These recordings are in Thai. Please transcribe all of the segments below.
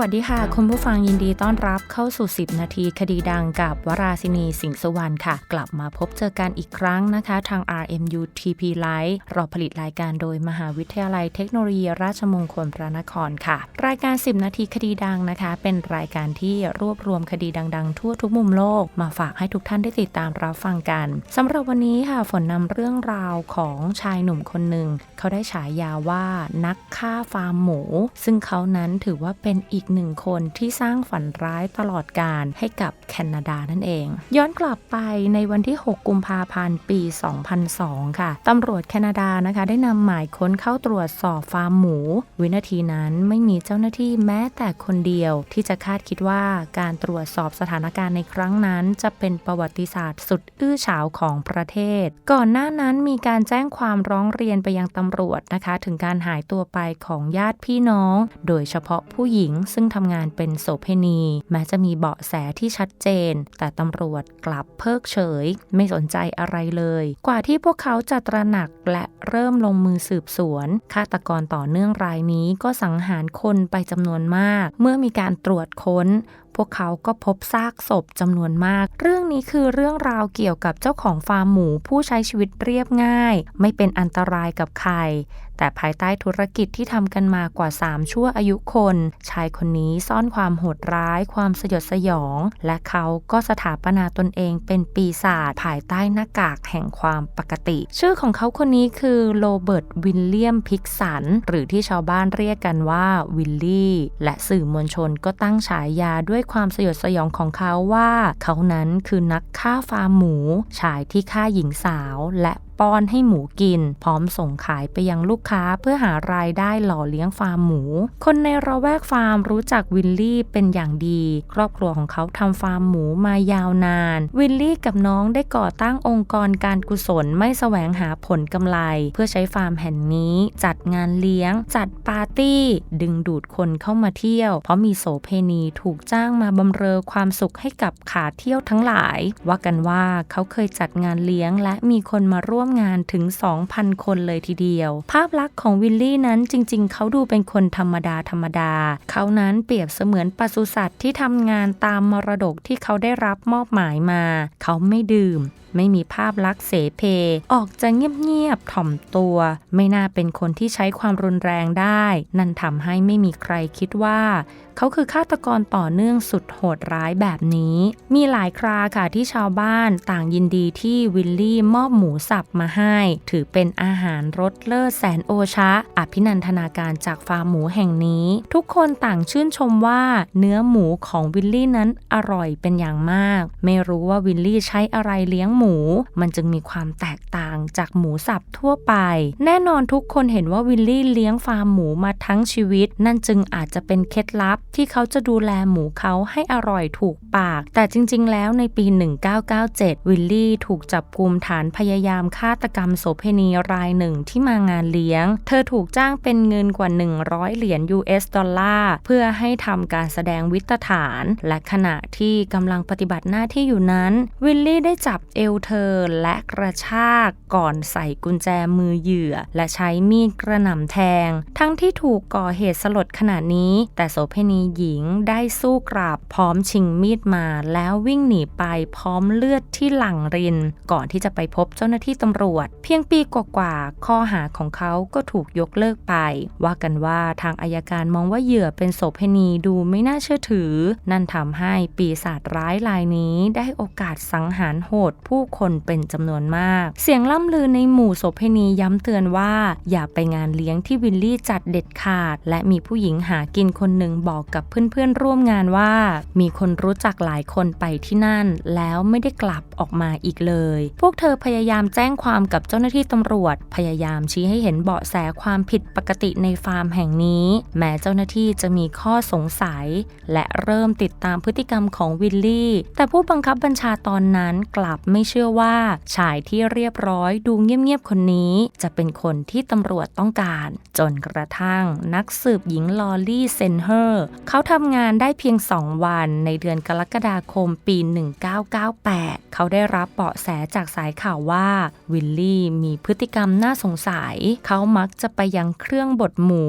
วัสดีค่ะ คุณผู้ฟังยินดีต้อนรับเข้าสู่ 10 นาทีคดีดังกับวราศินีสิงห์สวรรณค่ะ กลับมาพบเจอกันอีกครั้งนะคะ ทาง RMU TP Live เราผลิตรายการโดยมหาวิทยาลัยเทคโนโลยีราชมงคลพระนครค่ะ รายการ 10 นาทีคดีดังนะคะ เป็นรายการที่รวบรวมคดีดังๆ ทั่วทุกมุมโลกมาฝากให้ทุกท่านได้ติดตามรับฟังกันสำหรับวันนี้ค่ะฝนนำเรื่องราวของชายหนุ่มคนหนึ่งเขาได้ฉายาว่านักฆ่าฟาร์มหมู ซึ่งเขานั้นถือว่าเป็นอีกหนึ่งคนที่สร้างฝันร้ายตลอดการให้กับแคนาดานั่นเอง ย้อนกลับไปในวันที่ 6 กุมภาพันธ์ปี 2002 ค่ะตำรวจแคนาดานะคะ ได้นำหมายค้นเข้าตรวจสอบฟาร์มหมู วินาทีนั้นไม่มีเจ้าหน้าที่แม้แต่คนเดียว ที่จะคาดคิดว่าการตรวจสอบสถานการณ์ในครั้งนั้น จะเป็นประวัติศาสตร์สุดอื้อฉาวของประเทศ ก่อนหน้านั้นมีการแจ้งความร้องเรียนไปยังตำรวจนะคะ ถึงการหายตัวไปของญาติพี่น้อง โดยเฉพาะผู้หญิงซึ่งึ่งทำงานเป็นโสเพณี แม้จะมีเบาะแสที่ชัดเจน แต่ตำรวจกลับเพิกเฉย ไม่สนใจอะไรเลย กว่าที่พวกเขาจะตระหนักและเริ่มลงมือสืบสวนฆาตกรต่อเนื่องรายนี้ก็สังหารคนไปจำนวนมาก เมื่อมีการตรวจค้นพวกเขาก็พบซากศพจำนวนมาก เรื่องนี้คือเรื่องราวเกี่ยวกับเจ้าของฟาร์มหมูผู้ใช้ชีวิตเรียบง่าย ไม่เป็นอันตรายกับใคร แต่ภายใต้ธุรกิจที่ทำกันมากว่า 3 ชั่วอายุคน ชายคนนี้ซ่อนความโหดร้าย ความสยดสยอง และเขาก็สถาปนาตนเองเป็นปีศาจภายใต้หน้ากากแห่งความปกติ ชื่อของเขาคนนี้คือโรเบิร์ตวิลเลียมพิกสันหรือที่ชาวบ้านเรียกกันว่าวิลลี่และสื่อมวลชนก็ตั้งฉายาด้วยความสยดสยองของเขาว่า เขานั้นคือนักฆ่าฟาร์มหมู ชายที่ฆ่าหญิงสาวและ ป้อนให้หมูกิน พร้อมส่งขายไปยังลูกค้าเพื่อหารายได้หล่อเลี้ยงฟาร์มหมู คนในระแวกฟาร์มรู้จักวิลลี่เป็นอย่างดี ครอบครัวของเขาทำฟาร์มหมูมายาวนาน วิลลี่กับน้องได้ก่อตั้งองค์กรการกุศลไม่แสวงหาผลกำไร เพื่อใช้ฟาร์มแห่งนี้ จัดงานเลี้ยง จัดปาร์ตี้ ดึงดูดคนเข้ามาเที่ยว เพราะมีโสเพณีถูกจ้างมาบำเรอความสุขให้กับขาเที่ยวทั้งหลาย ว่ากันว่าเขาเคยจัดงานเลี้ยงและมีคนมาร่วมงานถึง 2,000 คนเลยทีเดียว ภาพลักษณ์ของวิลลี่นั้นจริง ๆ เขาดูเป็นคนธรรมดาธรรมดา เขานั้นเปรียบเสมือนปศุสัตว์ที่ทำงานตามมรดกที่เขาได้รับมอบหมายมา เขาไม่ดื่ม ไม่มีภาพลักษณ์เสเพ ออกจะเงียบๆถ่อมตัว ไม่น่าเป็นคนที่ใช้ความรุนแรงได้ นั่นทำให้ไม่มีใครคิดว่า เขาคือฆาตกรต่อเนื่องสุดโหดร้ายแบบนี้ มีหลายคราค่ะที่ชาวบ้านต่างยินดีที่วิลลี่มอบหมูสับมาให้ ถือเป็นอาหารรสเลิศแสนโอชะ อภินันทนาการจากฟาร์มหมูแห่งนี้ ทุกคนต่างชื่นชมว่าเนื้อหมูของวิลลี่นั้นอร่อยเป็นอย่างมาก ไม่รู้ว่าวิลลี่ใช้อะไรเลี้ยงหมู มันจึงมีความแตกต่างจากหมูสับทั่วไป แน่นอนทุกคนเห็นว่าวิลลี่เลี้ยงฟาร์มหมูมาทั้งชีวิต นั่นจึงอาจจะเป็นเคล็ดลับที่เขาจะดูแลหมูเขาให้อร่อยถูกปาก แต่จริง ๆ แล้วในปี 1997 วิลลี่ถูกจับกลุมฐานพยายามฆาตกรรมโสเพณีรายหนึ่งที่มางานเลี้ยง เธอถูกจ้างเป็นเงินกว่า 100 เหรียญ US ดอลลาร์เพื่อให้ทำการแสดงวิตฐาน และขณะที่กำลังปฏิบัติหน้าที่อยู่นั้น วิลลี่ได้จับเอวเธอและกระชากก่อนใส่กุญแจมือเหยื่อ และใช้มีดกระหน่ำแทง ทั้งที่ถูกก่อเหตุสลดขนาดนี้ แต่โสเพณีหญิงได้สู้กราบพร้อมชิงมีดมาแล้ววิ่งหนีไปพร้อมเลือดที่หลั่งริน ก่อนที่จะไปพบเจ้าหน้าที่ตำรวจ เพียงปีกว่าๆข้อหาของเขาก็ถูกยกเลิกไป ว่ากันว่าทางอายการมองว่าเหยื่อเป็นโสเพณีดูไม่น่าเชื่อถือ นั่นทำให้ปีศาจร้ายรายนี้ได้โอกาสสังหารโหดผู้คนเป็นจำนวนมาก เสียงล่ำลือในหมู่โสเพณีย้ำเตือนว่า อย่าไปงานเลี้ยงที่วิลลี่จัดเด็ดขาด และมีผู้หญิงหากินคนหนึ่งบอกกับเพื่อนๆร่วมงานว่า มีคนรู้จักหลายคนไปที่นั่น แล้วไม่ได้กลับออกมาอีกเลย พวกเธอพยายามแจ้งความกับเจ้าหน้าที่ตำรวจ พยายามชี้ให้เห็นเบาะแสความผิดปกติในฟาร์มแห่งนี้ แม้เจ้าหน้าที่จะมีข้อสงสัย และเริ่มติดตามพฤติกรรมของวิลลี่ แต่ผู้บังคับบัญชาตอนนั้นกลับไม่เชื่อว่าชายที่เรียบร้อยดูเงียบๆคนนี้ จะเป็นคนที่ตำรวจต้องการ จนกระทั่งนักสืบหญิงลอลี่เซนเฮอร์ เขาทำงานได้เพียง2วันในเดือนกรกฎาคมปี 1998 เขาได้รับเบาะแสจากสายข่าวว่า วิลลี่มีพฤติกรรมน่าสงสัย เขามักจะไปยังเครื่องบดหมู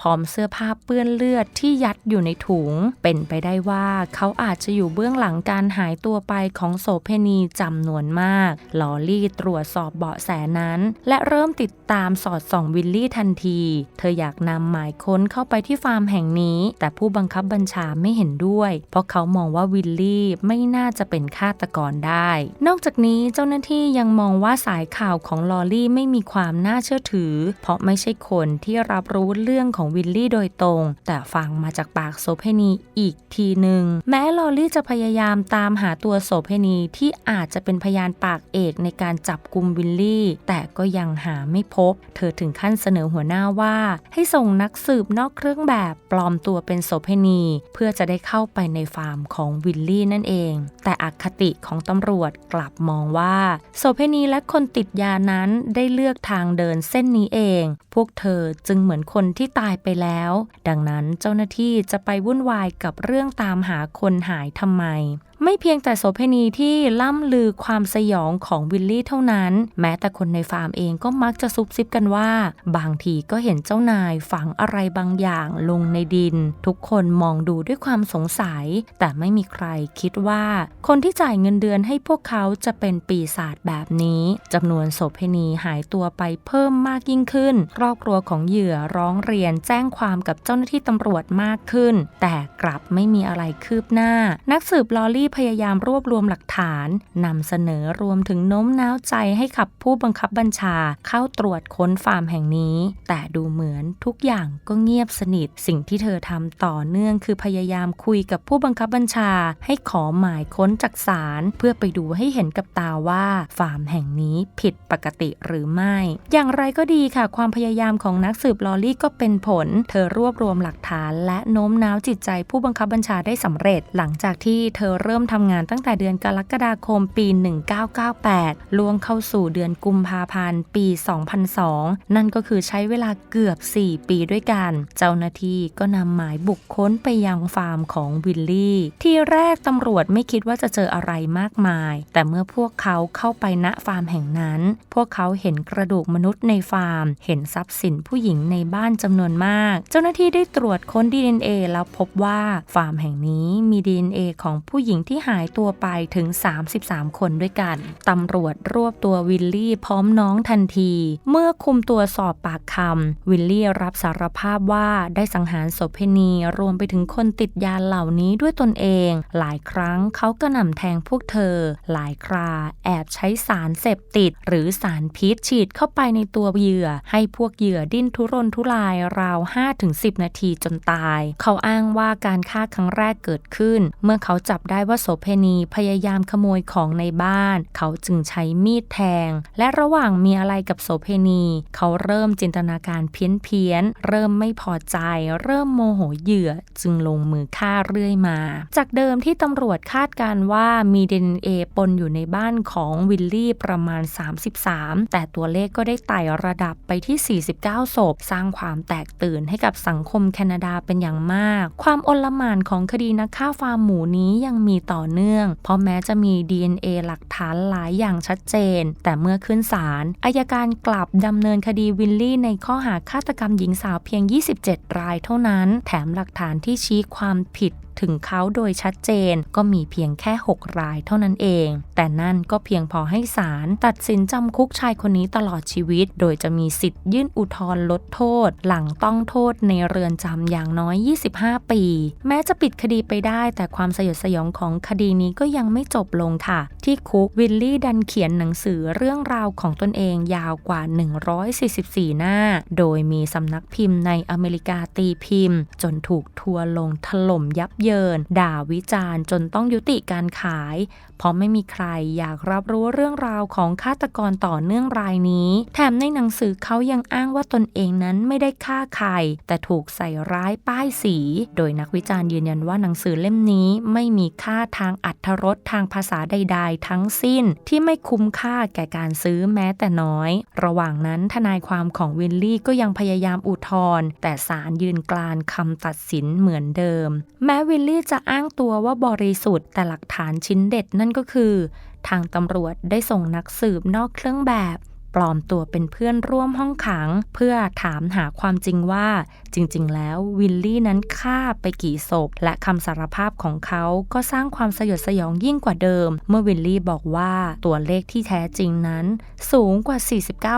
พร้อมเสื้อผ้าเปื้อนเลือดที่ยัดอยู่ในถุง เป็นไปได้ว่าเขาอาจจะอยู่เบื้องหลังการหายตัวไปของโสเพณีจำนวนมากลอลี่ตรวจสอบเบาะแสนั้น และเริ่มติดตามสอดส่องวิลลี่ทันที เธออยากนำหมายค้นเข้าไปที่ฟาร์มแห่งนี้ แต่ผู้บังคับบัญชาไม่เห็นด้วย เพราะเขามองว่าวิลลี่ไม่น่าจะเป็นฆาตกรได้ นอกจากนี้เจ้าหน้าที่ยังมองว่าสายข่าวของลอลี่ไม่มีความน่าเชื่อถือ เพราะไม่ใช่คนที่รับรู้เรื่องของวิลลี่โดยตรง แต่ฟังมาจากปากโสเพณีอีกทีหนึ่งแม้ลอลี่จะพยายามตามหาตัวโสเพณีที่อาจจะเป็นพยานปากเอกในการจับกลุ่มวิลลี่ แต่ก็ยังหาไม่พบ เธอถึงขั้นเสนอหัวหน้าว่า ให้ส่งนักสืบนอกเครื่องแบบปลอมตัวเป็นโสเพณี เพื่อจะได้เข้าไปในฟาร์มของวิลลี่นั่นเอง แต่อคติของตำรวจกลับมองว่า โสเพณีและคนติดยานั้นได้เลือกทางเดินเส้นนี้เอง พวกเธอจึงเหมือนคนที่ตายไปแล้ว ดังนั้นเจ้าหน้าที่จะไปวุ่นวายกับเรื่องตามหาคนหายทำไมไม่เพียงแต่โสเพณีที่ล่ำลือความสยองของวิลลี่เท่านั้น แม้แต่คนในฟาร์มเองก็มักจะซุบซิบกันว่า บางทีก็เห็นเจ้านายฝังอะไรบางอย่างลงในดิน ทุกคนมองดูด้วยความสงสัย แต่ไม่มีใครคิดว่า คนที่จ่ายเงินเดือนให้พวกเขาจะเป็นปีศาจแบบนี้จำนวนโสเพณีหายตัวไปเพิ่มมากยิ่งขึ้น ครอบครัวของเหยื่อร้องเรียนแจ้งความกับเจ้าหน้าที่ตำรวจมากขึ้น แต่กลับไม่มีอะไรคืบหน้า นักสืบลอรี่พยายามรวบรวมหลักฐานนำเสนอรวมถึงโน้มน้าวใจให้ขับผู้บังคับบัญชาเข้าตรวจค้นฟาร์มแห่งนี้ แต่ดูเหมือนทุกอย่างก็เงียบสนิท สิ่งที่เธอทำต่อเนื่องคือพยายามคุยกับผู้บังคับบัญชา ให้ขอหมายค้นจากศาลเพื่อไปดูให้เห็นกับตาว่าฟาร์มแห่งนี้ผิดปกติหรือไม่ อย่างไรก็ดีค่ะ ความพยายามของนักสืบลอรี่ก็เป็นผล เธอรวบรวมหลักฐาน และโน้มน้าวจิตใจผู้บังคับบัญชาได้สำเร็จ หลังจากที่เธอเริ่มริ่มทำงานตั้งแต่เดือนกรกฎาคมปี 1998 ล่วงเข้าสู่เดือนกุมภาพันธ์ ปี 2002 นั่นก็คือใช้เวลาเกือบ 4 ปีด้วยกัน เจ้าหน้าที่ก็นำหมายบุกค้นไปยังฟาร์มของวิลลี่ ที่แรกตำรวจไม่คิดว่าจะเจออะไรมากมาย แต่เมื่อพวกเขาเข้าไปณฟาร์มแห่งนั้น พวกเขาเห็นกระดูกมนุษย์ในฟาร์ม เห็นทรัพย์สินผู้หญิงในบ้านจำนวนมาก เจ้าหน้าที่ได้ตรวจค้น DNA แล้วพบว่าฟาร์มแห่งนี้มี DNA ของผู้หญิงที่หายตัวไปถึง 33 คนด้วยกัน ตำรวจรวบตัววิลลี่พร้อมน้องทันที เมื่อคุมตัวสอบปากคำวิลลี่รับสารภาพว่าได้สังหารโสเพณีรวมไปถึงคนติดยาเหล่านี้ด้วยตนเอง หลายครั้งเขาก็หน่ำแทงพวกเธอ หลายคราแอบใช้สารเสพติด หรือสารพิษฉีดเข้าไปในตัวเหยื่อ ให้พวกเหยื่อดิ้นทุรนทุรายราว 5-10 นาทีจนตาย เขาอ้างว่าการฆ่าครั้งแรกเกิดขึ้น เมื่อเขาจับได้ว่าโสเพณีพยายามขโมยของในบ้าน เขาจึงใช้มีดแทง และระหว่างมีอะไรกับโสเพณี เขาเริ่มจินตนาการเพี้ยนเพี้ยน เริ่มไม่พอใจ เริ่มโมโหเหยื่อจึงลงมือฆ่าเรื่อยมา จากเดิมที่ตำรวจคาดการว่ามี DNA ปนอยู่ในบ้านของวิลลี่ประมาณ 33 แต่ตัวเลขก็ได้ไต่ระดับไปที่ 49 ศพ สร้างความแตกตื่นให้กับสังคมแคนาดาเป็นอย่างมาก ความอลหม่านของคดีนักฆ่าฟาร์มหมูนี้ยังมีต่อเนื่อง เพราะแม้จะมี DNA หลักฐานหลายอย่างชัดเจน แต่เมื่อขึ้นศาลอายการกลับดำเนินคดีวิลลี่ในข้อหาฆาตกรรมหญิงสาวเพียง 27 รายเท่านั้น แถมหลักฐานที่ชี้ความผิด ถึงเขาโดยชัดเจนก็มีเพียงแค่ 6 รายเท่านั้นเอง แต่นั่นก็เพียงพอให้ศาลตัดสินจำคุกชายคนนี้ตลอดชีวิต โดยจะมีสิทธิ์ยื่นอุทธรณ์ลดโทษ หลังต้องโทษในเรือนจำอย่างน้อย 25 ปี แม้จะปิดคดีไปได้แต่ความสยดสยองของคดีนี้ก็ยังไม่จบลงค่ะ ที่คุกวิลลี่ดันเขียนหนังสือเรื่องราวของตนเองยาวกว่า 144 หน้า โดยมีสำนักพิมพ์ในอเมริกาตีพิมพ์ จนถูกทัวร์ลงถล่มยับเยิน ด่าวิจารณ์จนต้องยุติการขาย เพราะไม่มีใครอยากรับรู้เรื่องราวของฆาตกรต่อเนื่องรายนี้ แถมในหนังสือเขายังอ้างว่าตนเองนั้นไม่ได้ฆ่าใคร แต่ถูกใส่ร้ายป้ายสี โดยนักวิจารณ์ยืนยันว่าหนังสือเล่มนี้ไม่มีค่าทางอัธรสทางภาษาใด ๆ ทั้งสิ้นที่ไม่คุ้มค่าแก่การซื้อแม้แต่น้อย ระหว่างนั้นทนายความของวิลลี่ก็ยังพยายามอุทธรณ์แต่ศาลยืนกลานคำตัดสินเหมือนเดิม แม้วิลลี่จะอ้างตัวว่าบริสุทธิ์แต่หลักฐานชิ้นเด็ดนั่นก็คือ ทางตำรวจได้ส่งนักสืบนอกเครื่องแบบ ปลอมตัวเป็นเพื่อนร่วมห้องขัง เพื่อถามหาความจริงว่า จริง ๆ แล้ววิลลี่นั้นฆ่าไปกี่ศพ และคำสารภาพของเขาก็สร้างความสยดสยองยิ่งกว่าเดิม เมื่อวิลลี่บอกว่าตัวเลขที่แท้จริงนั้น สูงกว่า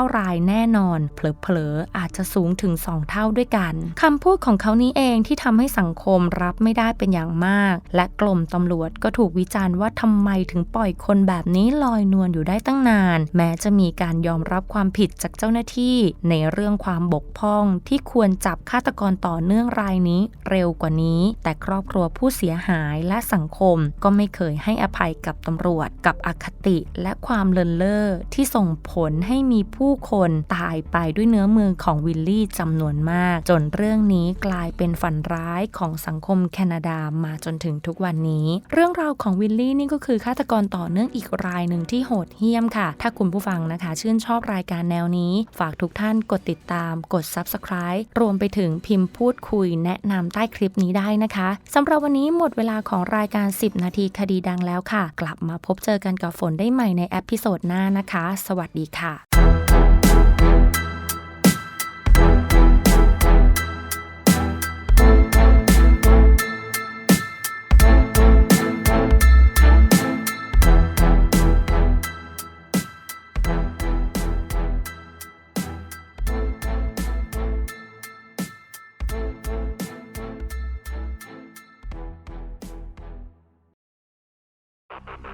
49 รายแน่นอน เผลอๆอาจจะสูงถึง 2 เท่าด้วยกันคำพูดของเขานี้เองที่ทำให้สังคมรับไม่ได้เป็นอย่างมาก และกลมตำรวจก็ถูกวิจารณ์ว่าทำไมถึงปล่อยคนแบบนี้ลอยนวลอยู่ได้ตั้งนาน แม้จะมีการยอมรับความผิดจากเจ้าหน้าที่ในเรื่องความบกพร่องที่ควรจับฆาตกรต่อเนื่องรายนี้เร็วกว่านี้ แต่ครอบครัวผู้เสียหายและสังคมก็ไม่เคยให้อภัยกับตำรวจ กับอคติและความเลินเล่อที่ส่งผลให้มีผู้คนตายไปด้วยเนื้อมือของวิลลี่จำนวนมาก จนเรื่องนี้กลายเป็นฝันร้ายของสังคมแคนาดามาจนถึงทุกวันนี้ เรื่องราวของวิลลี่นี่ก็คือฆาตกรต่อเนื่องอีกรายหนึ่งที่โหดเหี้ยมค่ะ ถ้าคุณผู้ฟังนะคะ ชื่นชอบรายการแนวนี้ ฝากทุกท่านกดติดตาม กด subscribe รวมไปถึงพิมพ์พูดคุยแนะนำใต้คลิปนี้ได้นะคะสำหรับวันนี้หมดเวลาของรายการ 10 นาทีคดีดังแล้วค่ะ กลับมาพบเจอกันกับฝนได้ใหม่ในเอพิโซดหน้านะคะ สวัสดีค่ะ